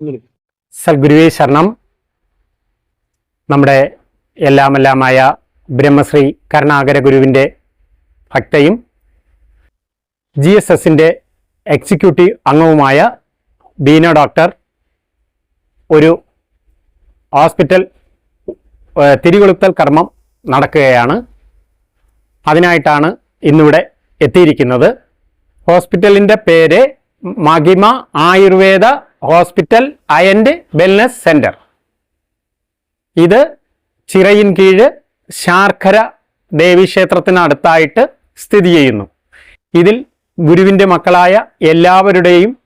സൽഗുരുവേ ശരണം. നമ്മുടെ എല്ലാമെല്ലാമായ ബ്രഹ്മശ്രീ കരുണാകര ഗുരുവിന്റെ ഭക്തയും ജി എസ് എസിന്റെ എക്സിക്യൂട്ടീവ് അംഗവുമായ ബീന ഡോക്ടർ ഒരു ഹോസ്പിറ്റൽ തിരികൊളുത്തൽ കർമ്മം നടക്കുകയാണ്. അതിനായിട്ടാണ് ഇന്നിവിടെ എത്തിയിരിക്കുന്നത്. ഹോസ്പിറ്റലിന്റെ പേര് Mahima Ayurveda hospital and wellness centre ഇത് ചിറയിൻ കീഴ് ശാർക്കര ദേവീക്ഷേത്രത്തിനടുത്തായിട്ട് സ്ഥിതി ചെയ്യുന്നു. ഇതിൽ ഗുരുവിന്റെ മക്കളായ എല്ലാവരുടെയും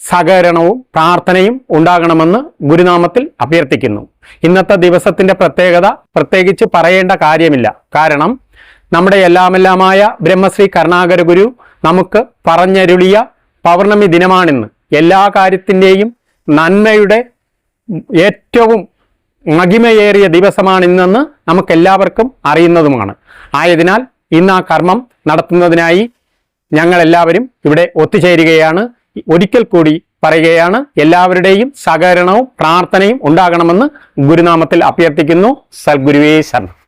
സഹകരണവും പ്രാർത്ഥനയും ഉണ്ടാകണമെന്ന് ഗുരുനാമത്തിൽ അഭ്യർത്ഥിക്കുന്നു. ഇന്നത്തെ ദിവസത്തിന്റെ പ്രത്യേകത പ്രത്യേകിച്ച് പറയേണ്ട കാര്യമില്ല. കാരണം നമ്മുടെ എല്ലാമെല്ലാമായ ബ്രഹ്മശ്രീ കരുണാകര ഗുരു നമുക്ക് പറഞ്ഞരുളിയ പൗർണമി ദിനമാണിന്ന് എല്ലാ കാര്യത്തിന്റെയും നന്മയുടെ ഏറ്റവും മഹിമയേറിയ ദിവസമാണിന്നെന്ന് നമുക്കെല്ലാവർക്കും അറിയുന്നതുമാണ്. ആയതിനാൽ ഇന്ന് ആ കർമ്മം നടത്തുന്നതിനായി ഞങ്ങളെല്ലാവരും ഇവിടെ ഒത്തുചേരുകയാണ്. ഒരിക്കൽ കൂടി പറയുകയാണ് എല്ലാവരുടെയും സഹകരണവും പ്രാർത്ഥനയും ഉണ്ടാകണമെന്ന് ഗുരുനാമത്തിൽ അഭ്യർത്ഥിക്കുന്നു. സൽഗുരുവേ ശരണം.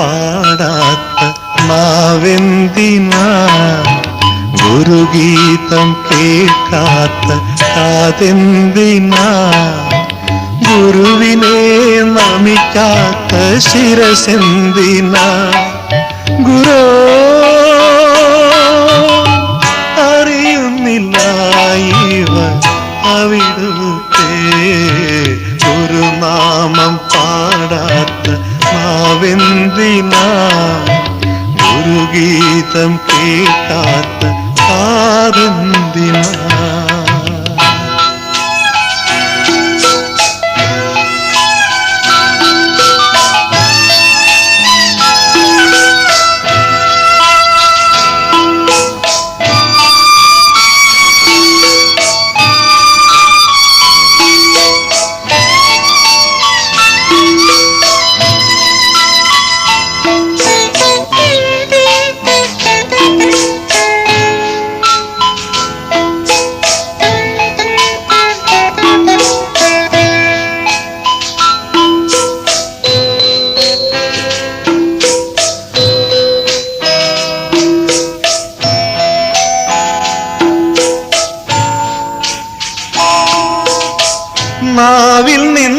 പാടാത്ത നാവെന്തിനാ? ഗുരുഗീതം കേൾക്കാത്ത കാതെന്തിനാ ഗുരുവിനെ നമിക്കാത്ത ശിരസെന്തിനാ? ഗുരോ അറിയുന്നില്ല ഇവ അവിടുത്തെ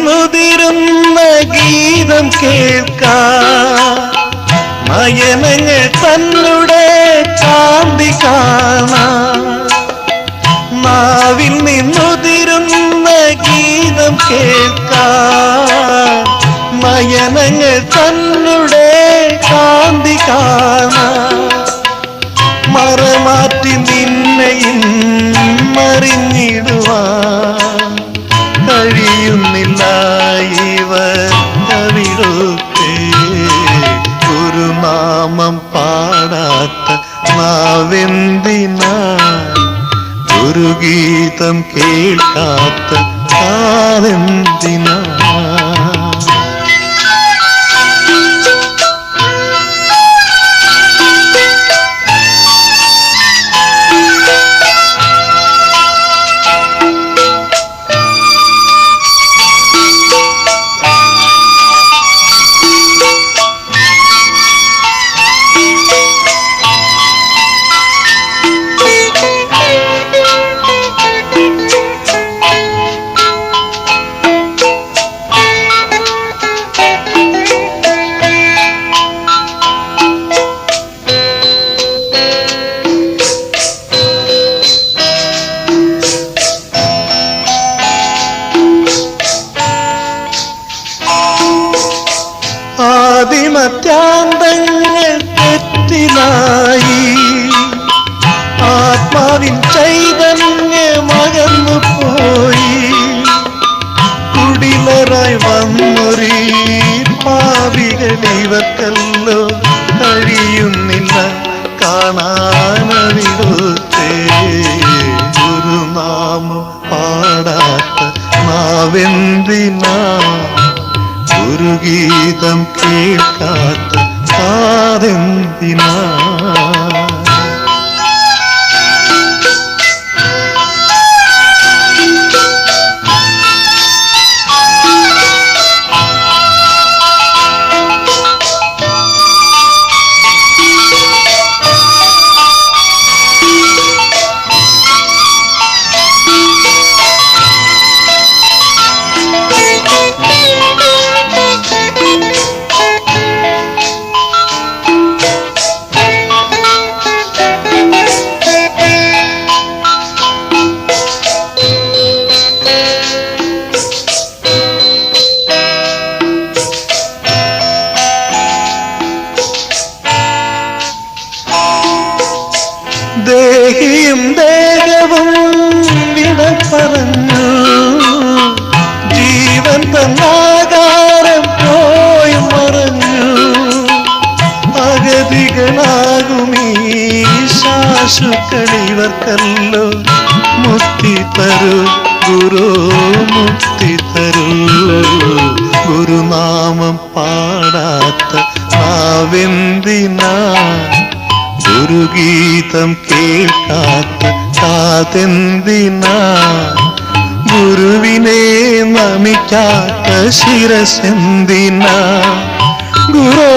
നിന്നുതിരുന്ന ഗീതം കേൾക്കാം. നയനങ്ങൾ തന്നുടെ കാന്തി കാണാം. നിന്നുതിരുന്ന ഗീതം കേൾക്കാം. നയനങ്ങൾ തന്നുടെ കാന്തി കാണാം. മറമാറ്റി നിന്നെയും മറിഞ്ഞിടുവാൻ ഗുരുഗീതം കേൾക്കാത്ത കാതെന്തിനാ ശാസുക്കളിവർക്കല്ലോ കഴിയുന്നില്ല കാണാനവിടുത്തെ ഗുരുനാമം പാടാത്ത നാവെന്തിനാ? ഗുരുഗീതം കേൾക്കാത്ത കാതെന്തിനാ ദേഹിയും ദേഹവും വിട പറഞ്ഞു. ജീവൻ തന്നാകാരം പോയി മറഞ്ഞു. അഗതികളാകുമീ ശാശുക്കളിവർക്കല്ലോ മുക്തി തരൂ ഗുരു മുക്തി തരൂ. ഗുരുനാമം പാടാത്ത നാവെന്തിനാ? ഗുരുഗീതം കേൾക്കാത്ത കാതെന്തിനാ ഗുരുവിനെ നമിക്കാത്ത ശിരസെന്തിനാ? ഗുരോ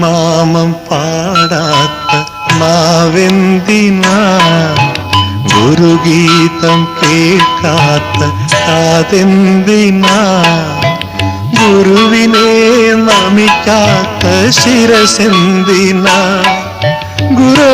ഗുരുനാമം പാടാത്ത നാവെന്തിനാ? ഗുരുഗീതം കേൾക്കാത്ത കാതെന്തിനാ ഗുരുവിനെ നമിക്കാത്ത ശിരസെന്തിനാ? ഗുരോ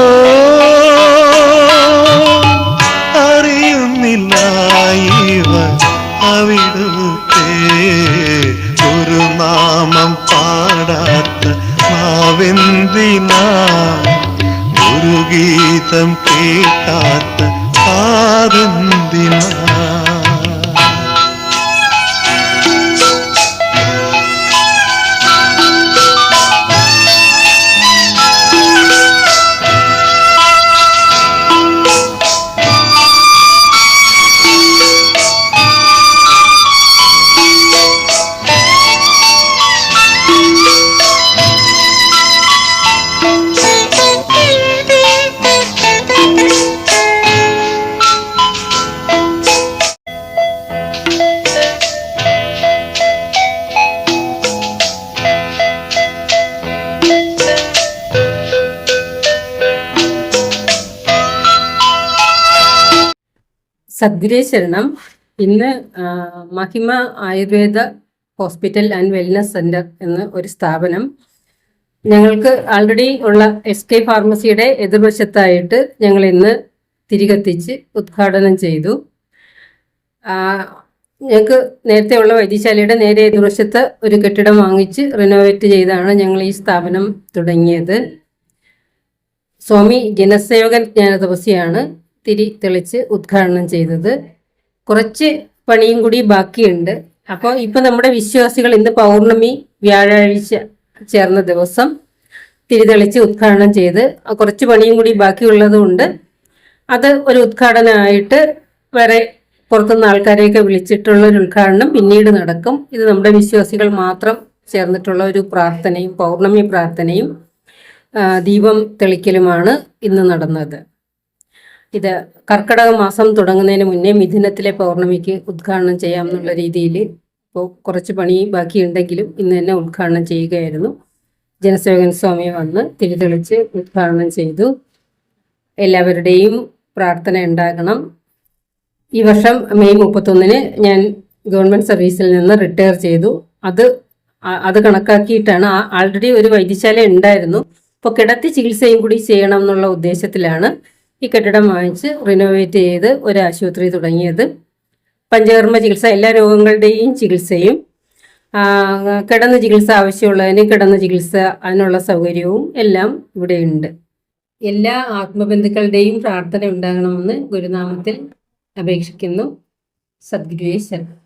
ശരണം ഇന്ന് Mahima Ayurveda hospital and wellness centre എന്ന ഒരു സ്ഥാപനം. ഞങ്ങൾക്ക് ആൾറെഡി ഉള്ള എസ് കെ ഫാർമസിയുടെ എതിർവശത്തായിട്ട് ഞങ്ങൾ ഇന്ന് തിരികെത്തിച്ച് ഉദ്ഘാടനം ചെയ്തു. ഞങ്ങൾക്ക് നേരത്തെ ഉള്ള വൈദ്യശാലയുടെ നേരെ എതിർവശത്ത് ഒരു കെട്ടിടം വാങ്ങിച്ച് റിനോവേറ്റ് ചെയ്താണ് ഞങ്ങൾ ഈ സ്ഥാപനം തുടങ്ങിയത്. സ്വാമി ജനസേവകൻ ജ്ഞാന തപസ്യാണ് തിരി തെളിച്ച് ഉദ്ഘാടനം ചെയ്തത്. കുറച്ച് പണിയും കൂടി ബാക്കിയുണ്ട്. അപ്പോൾ ഇപ്പം നമ്മുടെ വിശ്വാസികൾ ഇന്ന് പൗർണമി വ്യാഴാഴ്ച ചേർന്ന ദിവസം തിരിതെളിച്ച് ഉദ്ഘാടനം ചെയ്ത് കുറച്ച് പണിയും കൂടി ബാക്കിയുള്ളതുകൊണ്ട് അത് ഒരു ഉദ്ഘാടനമായിട്ട് വേറെ പുറത്തുനിന്ന് ആൾക്കാരെയൊക്കെ വിളിച്ചിട്ടുള്ള ഒരു ഉദ്ഘാടനം പിന്നീട് നടക്കും. ഇത് നമ്മുടെ വിശ്വാസികൾ മാത്രം ചേർന്നിട്ടുള്ള ഒരു പ്രാർത്ഥനയും പൗർണമി പ്രാർത്ഥനയും ദീപം തെളിക്കലുമാണ് ഇന്ന് നടന്നത്. ഇത് കർക്കിടക മാസം തുടങ്ങുന്നതിന് മുന്നേ മിഥുനത്തിലെ പൗർണമിക്ക് ഉദ്ഘാടനം ചെയ്യാം എന്നുള്ള രീതിയിൽ ഇപ്പോൾ കുറച്ച് പണി ബാക്കിയുണ്ടെങ്കിലും ഇന്ന് തന്നെ ഉദ്ഘാടനം ചെയ്യുകയായിരുന്നു. ജനസേവകൻ സ്വാമി വന്ന് തിരിതെളിച്ച് ഉദ്ഘാടനം ചെയ്തു. എല്ലാവരുടെയും പ്രാർത്ഥന ഉണ്ടാകണം. ഈ വർഷം മെയ് മുപ്പത്തൊന്നിന് ഞാൻ ഗവൺമെന്റ് സർവീസിൽ നിന്ന് റിട്ടയർ ചെയ്തു. അത് അത് കണക്കാക്കിയിട്ടാണ് ആൾറെഡി ഒരു വൈദ്യശാല ഉണ്ടായിരുന്നു. അപ്പോൾ കിടത്തി ചികിത്സയും കൂടി ചെയ്യണം എന്നുള്ള ഉദ്ദേശത്തിലാണ്. ഈ കെട്ടിടം വാങ്ങിച്ച് റിനോവേറ്റ് ചെയ്ത് ഒരു ആശുപത്രി തുടങ്ങിയത്. പഞ്ചകർമ്മ ചികിത്സ എല്ലാ രോഗങ്ങളുടെയും ചികിത്സയും കിടന്ന് ചികിത്സ ആവശ്യമുള്ളതിന് കിടന്ന് ചികിത്സ അതിനുള്ള സൗകര്യവും എല്ലാം ഇവിടെയുണ്ട്. എല്ലാ ആത്മബന്ധുക്കളുടെയും പ്രാർത്ഥന ഉണ്ടാകണമെന്ന് ഗുരുനാമത്തിൽ അപേക്ഷിക്കുന്നു. സദ്ഗുരുവേ ശരണം.